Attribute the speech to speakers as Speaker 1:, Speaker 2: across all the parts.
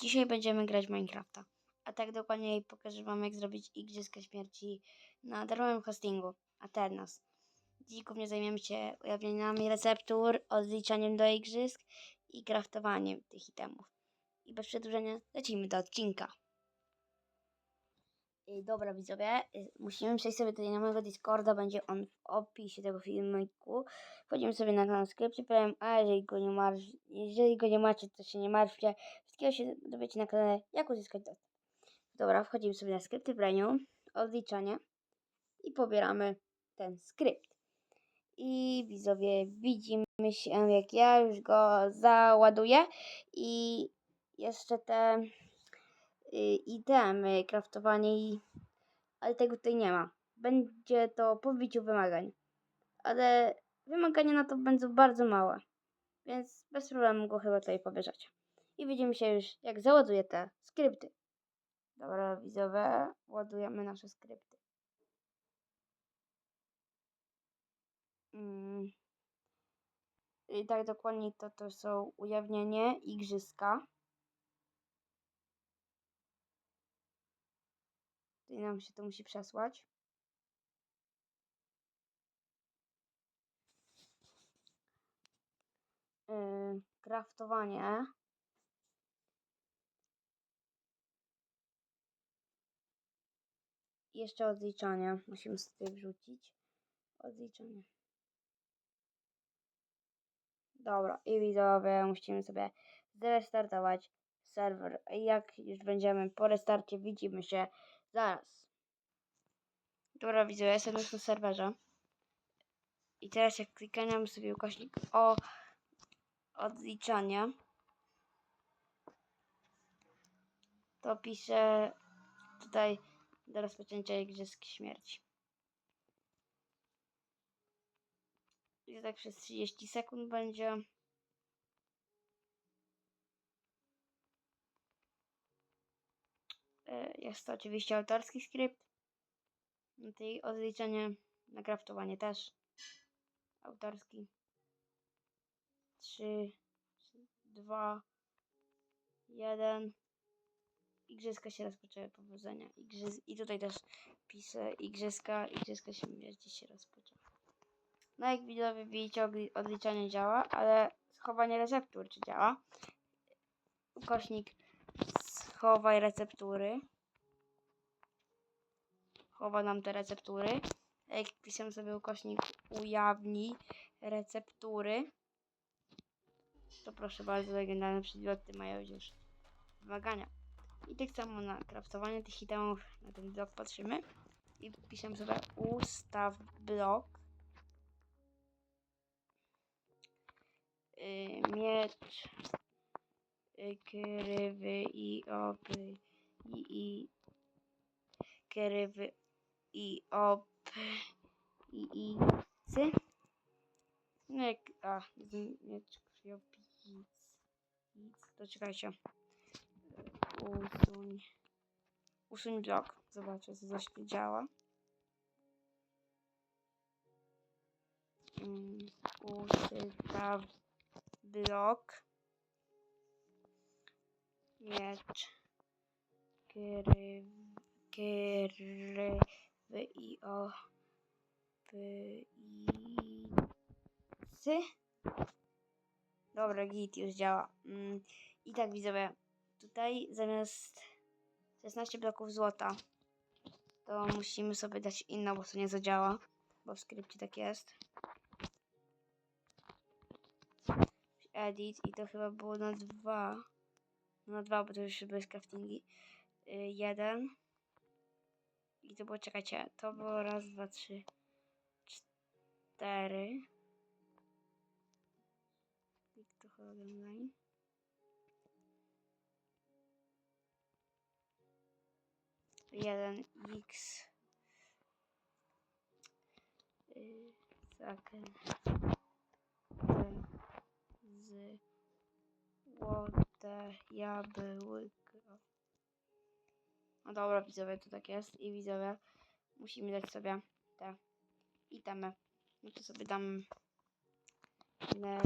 Speaker 1: Dzisiaj będziemy grać Minecrafta. A tak dokładniej pokażę wam jak zrobić Igrzyska Śmierci na darmowym hostingu Aternos. Dziś głównie zajmiemy się ujawnieniami receptur, odliczaniem do igrzysk i craftowaniem tych itemów. I bez przedłużenia lecimy do odcinka. Y, Dobra widzowie, y, musimy przejść sobie na mojego Discorda, będzie on w opisie tego filmiku. Wchodzimy sobie na kanał powiem, a jeżeli go nie masz, jeżeli go nie macie, to się nie martwcie. Wszystkiego się dowiecie na kanale, jak uzyskać dostęp. Dobra, wchodzimy sobie na skrypty Brainu, odliczanie i pobieramy ten skrypt. I widzowie, widzimy się, jak ja już go załaduję i jeszcze te y, itemy, craftowanie i ale tego tutaj nie ma. Będzie to po wbiciu wymagań. Ale wymagania na to będą bardzo małe. Więc bez problemu go chyba tutaj pobierzecie. I widzimy się już, jak załaduję te skrypty. Dobra, widzowie, ładujemy nasze skrypty. Mm. I tak dokładnie to, to są ujawnienie, igrzyska. Tutaj nam się to musi przesłać. Yy, craftowanie. Jeszcze odliczanie. Musimy sobie wrzucić. Odliczanie. Dobra, i widzowie, musimy sobie zrestartować serwer. Jak już będziemy po restarcie, widzimy się zaraz. Dobra, widzowie, jestem już na serwerze. I teraz jak klikniemy sobie ukośnik o odliczanie, to piszę tutaj do rozpoczęcia igrzysk śmierci. I tak przez 30 sekund będzie. E, Jest to oczywiście autorski skrypt. No i odliczenie na craftowanie też. Autorski. 3, 2, 1. Igrzyska się rozpoczęły. Powodzenia. Igrzysk... I tutaj też piszę Igrzyska. Igrzyska śmierci się rozpoczęły. No jak widzowie widzicie, odli- odliczanie działa, ale schowanie receptur czy działa? Ukośnik schowaj receptury. Chowa nam te receptury. Jak piszę sobie ukośnik ujawnij receptury, to proszę bardzo, legendarne przedmioty mają już wymagania. I tak samo na kraftowanie tych itemów na ten blok patrzymy. I piszemy sobie ustaw blok. Y, miecz y, krywy i opy i, i krywy i op i i cy no jak a miecz krwiopic Nic. to czekajcie usuń. Usuń blok. Zobaczę co coś tu działa. Mm, ustaw blok. Miecz. Krywy, krywy i o i Dobra, git już działa. Mm, I tak widzowie, tutaj zamiast 16 bloków złota, to musimy sobie dać inną, bo to nie zadziała, bo w skrypcie tak jest. Edit i to chyba było na dwa. Na dwa, bo to już były craftingi. Y, jeden. I to było, czekajcie, to było raz, dwa, trzy, cztery. I to chyba online. Jeden X. Y, tak. Ten z Łote jabłka. No dobra, widzowie, to tak jest. I widzowie, musimy dać sobie te itemy. No to sobie dam ne,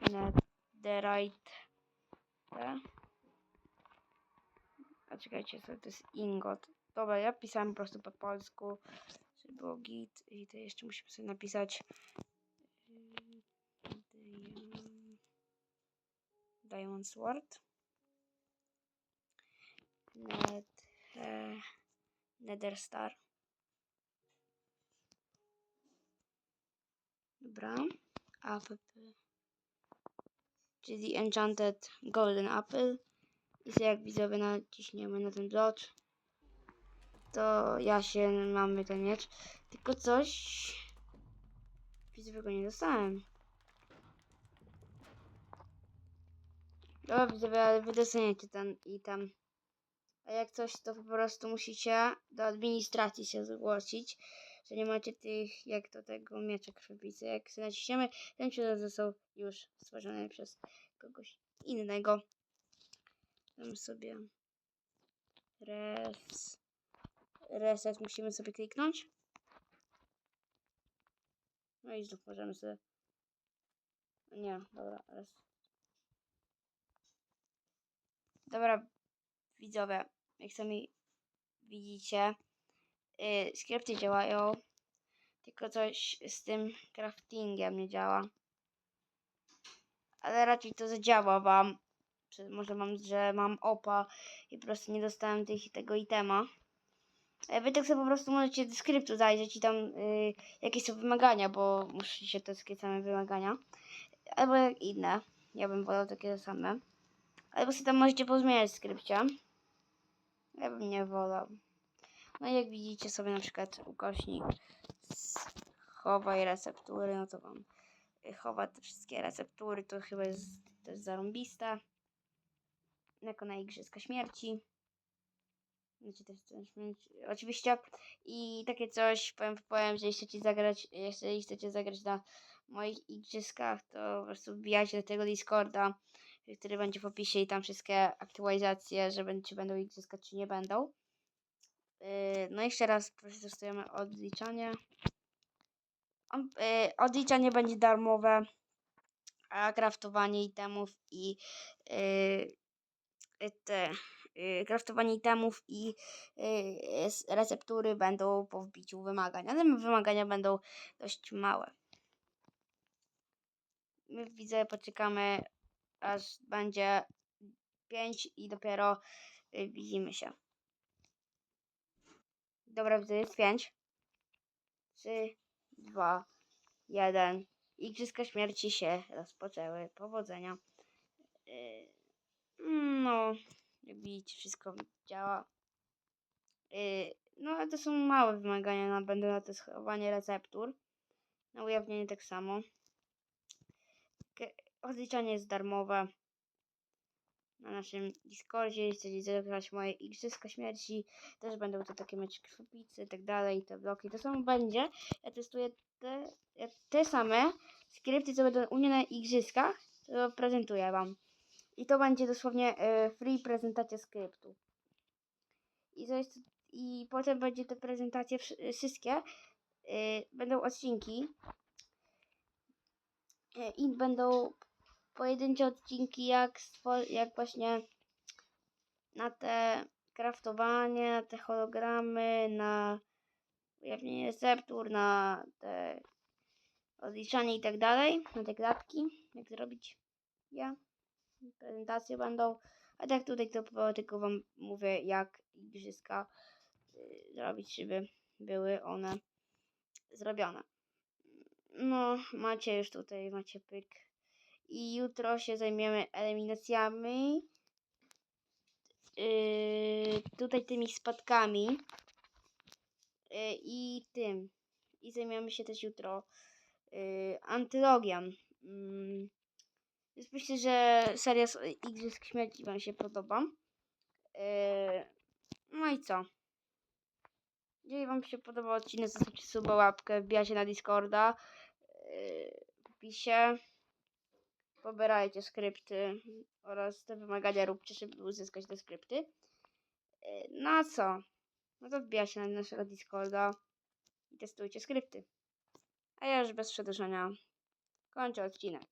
Speaker 1: netherite. A czekajcie, co to jest ingot. Dobra, ja pisałem po prostu po polsku, żeby było git. I to jeszcze musimy sobie napisać Diamond- Sword. Net, e, Nether Star. Dobra. APP. Czyli Enchanted Golden Apple. I jak widzowie naciśniemy na ten blocz, to ja się mamy ten miecz. Tylko coś... Widzowie go nie dostałem. Dobra widzowie, ale wy dostaniecie ten i tam. A jak coś, to po prostu musicie do administracji się zgłosić, że nie macie tych, jak do tego miecza krwobicy. Jak naciśniemy, ten ciunek został już stworzony przez kogoś innego. Dam sobie res, reset, musimy sobie kliknąć. No i znów możemy sobie... Nie, dobra, res. Dobra, widzowie, jak sami widzicie, yy, skrypty działają, tylko coś z tym craftingiem nie działa. Ale raczej to zadziała wam. Czy może mam, że mam opa i po prostu nie dostałem tych, tego itema. E, Wy tak sobie po prostu możecie do skryptu zajrzeć i tam y, jakie są wymagania, bo musicie to takie same wymagania. Albo jak inne. Ja bym wolał takie same. Albo sobie tam możecie pozmieniać w skrypcie. Ja bym nie wolał. No i jak widzicie sobie na przykład ukośnik chowaj receptury, no to wam y, chowa te wszystkie receptury, to chyba jest też zarąbiste. Jako na Igrzyska Śmierci. Znaczy też śmierć- Oczywiście. I takie coś, powiem, powiem, że jeśli chcecie zagrać, jeżeli chcecie zagrać na moich igrzyskach, to po prostu wbijajcie do tego Discorda, który będzie w opisie i tam wszystkie aktualizacje, że będzie, czy będą igrzyska, czy nie będą. Yy, No jeszcze raz przetestujemy odliczanie. On, yy, odliczanie będzie darmowe, a kraftowanie itemów i yy, te yy, kraftowanie itemów i s- receptury będą po wbiciu wymagań, ale wymagania będą dość małe. My widzę, poczekamy aż będzie 5 i dopiero yy, widzimy się. Dobra, widzę, jest 5. 3, 2, 1. Igrzyska śmierci się rozpoczęły. Powodzenia. Yy, no, jak widzicie, wszystko działa. Yy, no, ale to są małe wymagania, na, będą na to schowanie receptur. Na ujawnienie tak samo. Odliczanie jest darmowe. Na naszym Discordzie, jeśli zagrać moje Igrzyska Śmierci, też będą to takie mecze krwopicy i tak dalej, te bloki, to samo będzie. Ja testuję te, te same skrypty, co będą u mnie na Igrzyskach, to prezentuję Wam. I to będzie dosłownie e, free prezentacja skryptu. I to jest, i potem będzie te prezentacje wszy- wszystkie, e, będą odcinki e, i będą pojedyncze odcinki, jak, jak właśnie na te kraftowanie, na te hologramy, na ujawnienie receptur, na te odliczanie i tak dalej, na te klatki, jak zrobić je. Prezentacje będą, a tak tutaj to tylko wam mówię, jak igrzyska y, zrobić, żeby były one zrobione. No, macie już tutaj, macie pyk. I jutro się zajmiemy eliminacjami. Yy, tutaj tymi spadkami. Yy, I tym. I zajmiemy się też jutro yy, antylogiem. Yy, więc myślę, że seria z Igrzysk Śmierci Wam się podoba. Yy, no i co? Jeżeli Wam się podobał odcinek, zostawcie suba, łapkę, wbijajcie na Discorda. Yy, w opisie. Pobierajcie skrypty oraz te wymagania róbcie, żeby uzyskać te skrypty. Yy, No a co? No to wbijajcie na naszego Discorda i testujcie skrypty. A ja już bez przedłużania kończę odcinek.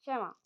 Speaker 1: Siema.